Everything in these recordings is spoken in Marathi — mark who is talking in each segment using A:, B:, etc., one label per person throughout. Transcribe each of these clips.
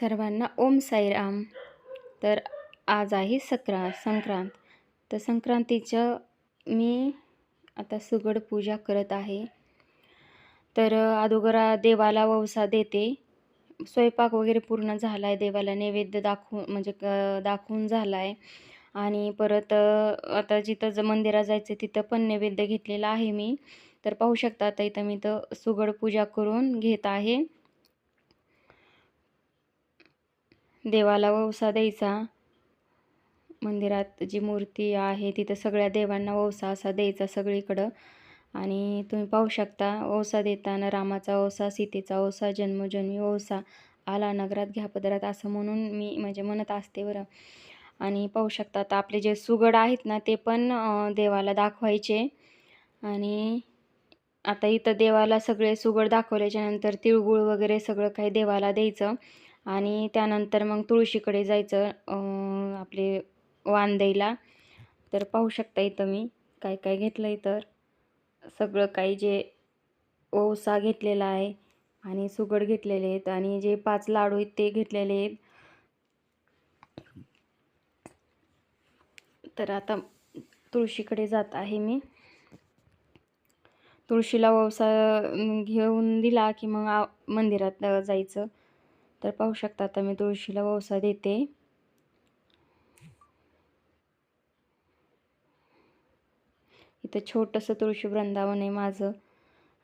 A: सर्वांना ओम साईराम. तर आज आहे सक्रा संक्रांत. तर संक्रांतीचं मी आता सुगड पूजा करत आहे. तर अगोदर देवाला ववसा देते. स्वयंपाक वगैरे पूर्ण झाला आहे देवाला नैवेद्य दाखवून म्हणजे क दाखवून झाला आहे आणि परत आता जिथं ज मंदिरात जायचं तिथं पण नैवेद्य घेतलेला आहे मी. तर पाहू शकता आता इथं मी तर सुगड पूजा करून घेत आहे. देवाला ववसा द्यायचा. मंदिरात जी मूर्ती आहे तिथं सगळ्या देवांना ववसा असा द्यायचा सगळीकडं. आणि तुम्ही पाहू शकता ओसा देताना रामाचा ओसा सीतेचा ओसा जन्मजन्मी ओसा आला नगरात घ्या पदरात असं म्हणून मी म्हणजे म्हणत असते बरं. आणि पाहू शकता आता आपले जे सुगड आहेत ना ते पण देवाला दाखवायचे. आणि आता इथं देवाला सगळे सुगड दाखवल्याच्यानंतर तिळगुळ वगैरे सगळं काही देवाला द्यायचं. आणि त्यानंतर मग तुळशीकडे जायचं आपले वांदईला तर पाहू शकता इथं मी काय काय घेतलं तर. सगळं काही जे ओसा घेतलेला आहे आणि सुगड घेतलेले आहेत आणि जे पाच लाडू आहेत ते घेतलेले आहेत. तर आता तुळशीकडे जात आहे मी. तुळशीला वसा घेऊन दिला की मग मंदिरात जायचं. तर पाहू शकता आता मी तुळशीला ववसा देते. इथं छोटंसं तुळशी वृंदावन आहे माझं.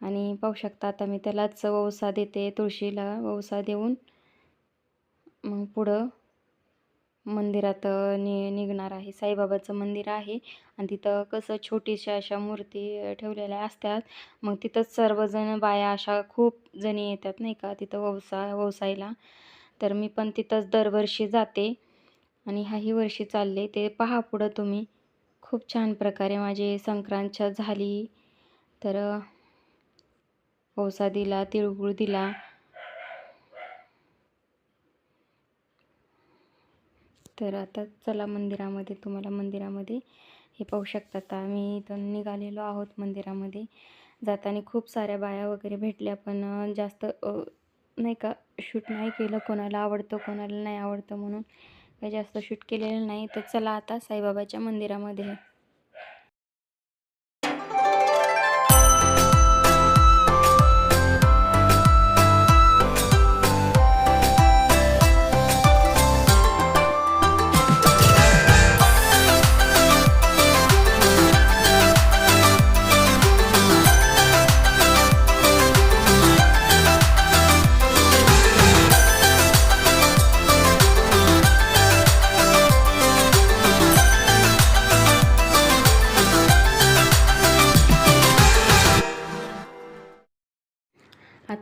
A: आणि पाहू शकता आता मी त्यालाच ववसा देते तुळशीला ववसा देऊन. मग पुढं मंदिरात नि निघणार आहे. साईबाबाचं मंदिर आहे आणि तिथं कसं छोटीशा अशा मूर्ती ठेवलेल्या असतात. मग तिथंच सर्वजण बाया अशा खूप जणी येतात नाही का तिथं ववसा ववसायला. तर मी पण तिथंच दरवर्षी जाते आणि हाही वर्षी चालले. ते पहा पुढं तुम्ही. खूप छान प्रकारे माझी संक्रांत झाली. तर ववसा दिला तिळगुळ दिला. तर आता चला मंदिरामध्ये तुम्हाला मंदिरामध्ये हे पाहू शकतात आता आम्ही इथून निघालेलो आहोत मंदिरामध्ये. जाताना खूप साऱ्या बाया वगैरे भेटल्या पण जास्त नाही का शूट नाही केलं कोणाला आवडतं कोणाला नाही आवडतं म्हणून. काही जास्त शूट केलेलं नाही. तर चला आता साईबाबाच्या मंदिरामध्ये.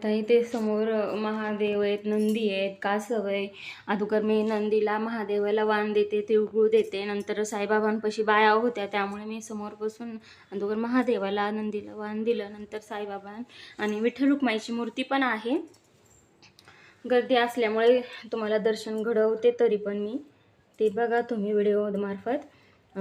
A: आता इथे समोर महादेव आहेत नंदी आहेत कासव आहे अगोदर मी नंदीला महादेवाला वाण देते तिळगुळ देते. नंतर साईबाबांपाशी बाया होत्या त्यामुळे मी समोर बसून अगोदर महादेवाला नंदीला वाण दिलं. नंतर साईबाबा आणि विठ्ठल रुक्माईची मूर्ती पण आहे. गर्दी असल्यामुळे तुम्हाला दर्शन घडवते तरी पण मी. ते बघा तुम्ही व्हिडिओमार्फत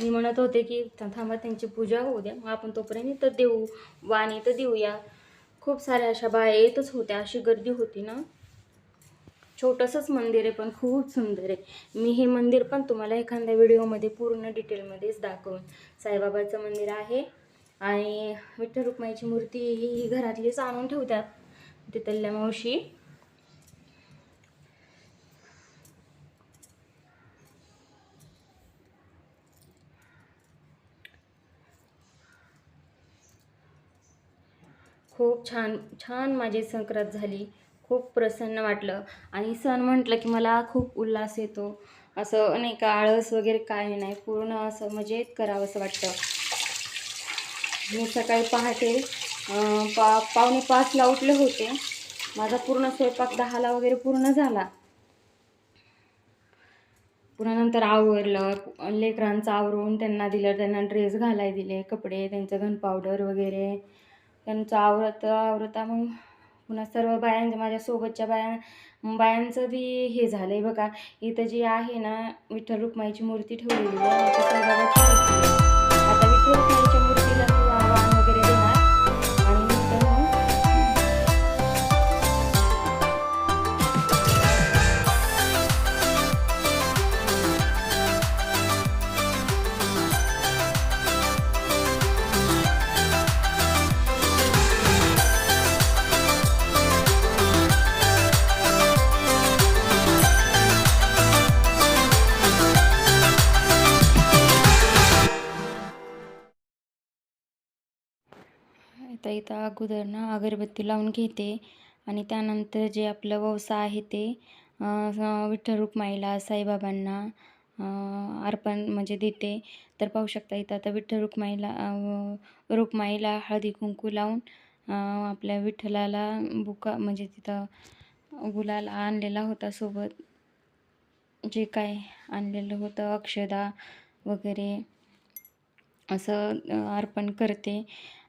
A: मी म्हणत होते की थांबा त्यांची पूजा होऊ द्या. मग आपण तोपर्यंत तर देऊ वाणी तर देऊया. खूप साऱ्या अशा बाया येतच होत्या. अशी गर्दी होती ना. छोटंसंच मंदिर आहे पण खूप सुंदर आहे. मी हे मंदिर पण तुम्हाला एखाद्या व्हिडिओमध्ये पूर्ण डिटेलमध्येच दाखवून साईबाबाचं मंदिर आहे. आणि विठ्ठल रुक्माईची मूर्ती ही घरातलीच आणून ठेवतात. तिथल्या मावशी. खूप छान छान माझी संक्रांत झाली. खूप प्रसन्न वाटलं. आणि सण म्हटलं की मला खूप उल्हास येतो. असं नाही का आळस वगैरे काय नाही. पूर्ण असं मजेत करावं असं वाटतं. मी सकाळी पहाटे पा पावणे पाचला उठले होते. माझा पूर्ण स्वयंपाक दहाला वगैरे पूर्ण झाला. पुन्हा नंतर आवरलं. लेकरांचं आवरून त्यांना दिलं त्यांना ड्रेस घालाय दिले कपडे त्यांचं घन पावडर वगैरे. त्यांचं आवरत आवरता मग पुन्हा सर्व बायांच्या माझ्या सोबतच्या बाया बायांचं बी हे झालं आहे बघा. इथं जी आहे ना विठ्ठल रुक्माईची मूर्ती ठेवलेली आहे. आता विठ्ठल रुक्माईच्या आता इथं अगोदर ना अगरबत्ती लावून घेते. आणि त्यानंतर जे आपलं ववसा आहे ते विठ्ठल रुक्माईला साईबाबांना अर्पण म्हणजे देते. तर पाहू शकता इथं आता विठ्ठल रुक्माईला रुक्माईला हळदी कुंकू लावून आपल्या विठ्ठलाला बुका म्हणजे तिथं गुलाल आणलेला होता सोबत. जे काय आणलेलं होतं अक्षदा वगैरे असं अर्पण करते.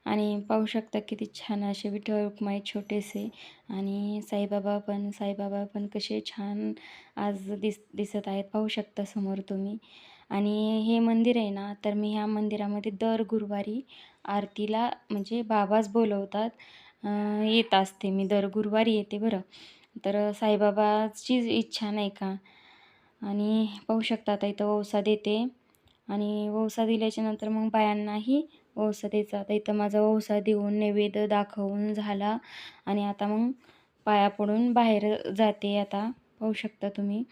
A: आणि पाहू शकता किती छान असे विठ्ठल रुक्माई छोटेसे आणि साईबाबा पण साईबाबा पण कसे छान आज दिस दिसत आहेत. पाहू शकता समोर तुम्ही. आणि हे मंदिर आहे ना तर मी ह्या मंदिरामध्ये दर गुरुवारी आरतीला म्हणजे बाबाच बोलवतात. येत असते मी. दर गुरुवारी येते बरं. तर साईबाबाचीच इच्छा नाही का? आणि पाहू शकता आता इथं वौसा देते. आणि वौसा दिल्याच्यानंतर मग बायांनाही वौसा द्यायचा आता इथं माझा ओसा देऊन नैवेद्य दाखवून झाला आणि आता मग पाया पडून बाहेर जाते आता पाहू शकता तुम्ही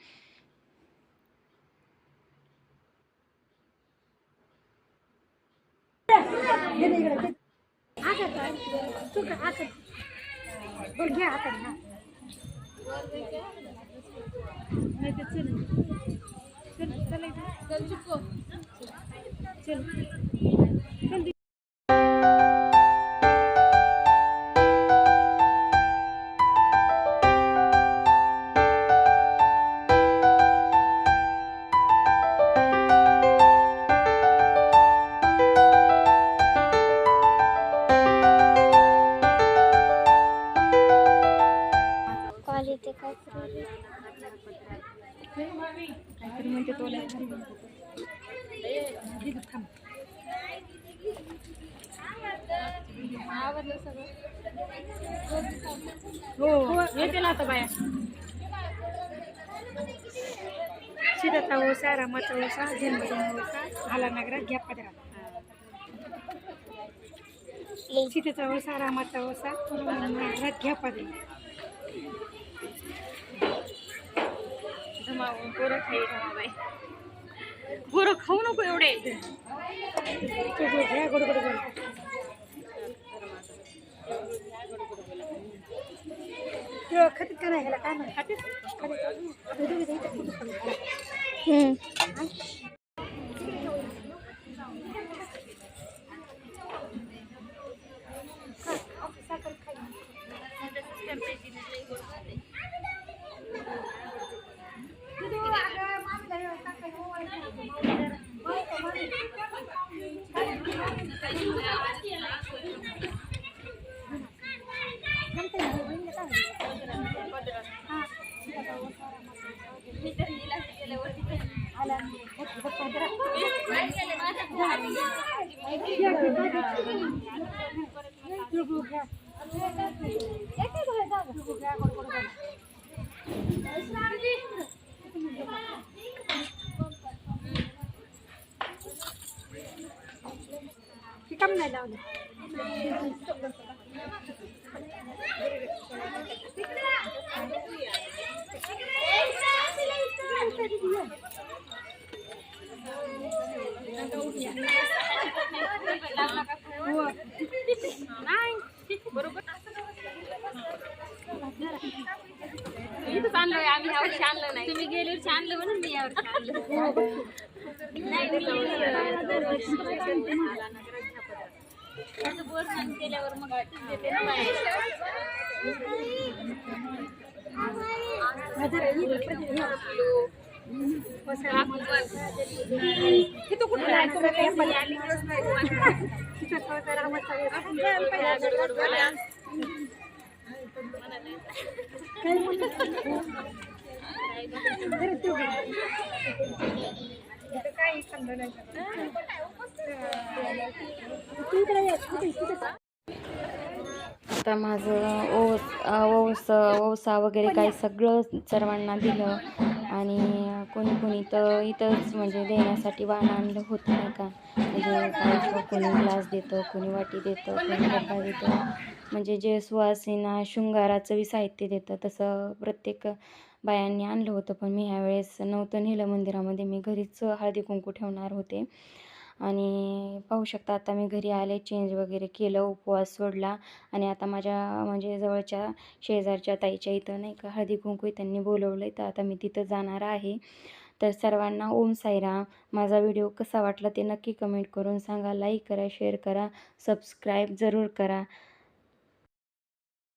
B: चल
C: हो येते ना आता बाया. सीताचा ओसा रामाचा ओसा जन्मदिन ओसा आला नगरात घ्या पदरात सीतेचा ओसा रामाचा ओसा नगरात घ्या धमावून
D: पोरं खाई बाई पोरं खाऊ नको एवढे.
C: खातीत का नाही काय म्हणतात खातीत खातीत. तो दोघी जण इथं फोटो काढू. तो गो घ्या. तो गो घ्या, गोड गोड गोड. हे काम नाही लावलं
D: इथंच आणलोय आम्ही यावर्षी आणलं नाही तुम्ही गेले वर्षी आणलं म्हणून मी यावर्षी आणलं नाही मी दरवर्षी असं बोर सांग केल्यावर मग देते ना
C: तिथं
A: आता माझं ओस ओवस ओवसा वगैरे काही सगळं सर्वांना दिलं आणि कोणी कोणी तर इथंच म्हणजे देण्यासाठी वाण आणलं होतं नाही का? म्हणजे कोणी ग्लास देतं कोणी वाटी देतं कोणी डब्बा देतं. म्हणजे जे सुवासिना शृंगाराचं बी साहित्य देतं तसं प्रत्येक बायांनी आणलं होतं पण मी ह्यावेळेस नव्हतं नेलं. मंदिरामध्ये मी घरीच हळदी कुंकू ठेवणार होते. आणि पाहू शकता आता मी घरी आले चेंज वगैरे केलं उपवास सोडला. आणि आता माझ्या म्हणजे जवळच्या शेजारच्या ताईच्या इथं नाही का हळदी कुंकू त्यांनी बोलवलं आहे तर आता मी तिथं जाणार आहे. तर सर्वांना ओम साईराम माझा व्हिडिओ कसा वाटला ते नक्की कमेंट करून सांगा. लाईक करा शेअर करा सबस्क्राईब जरूर करा.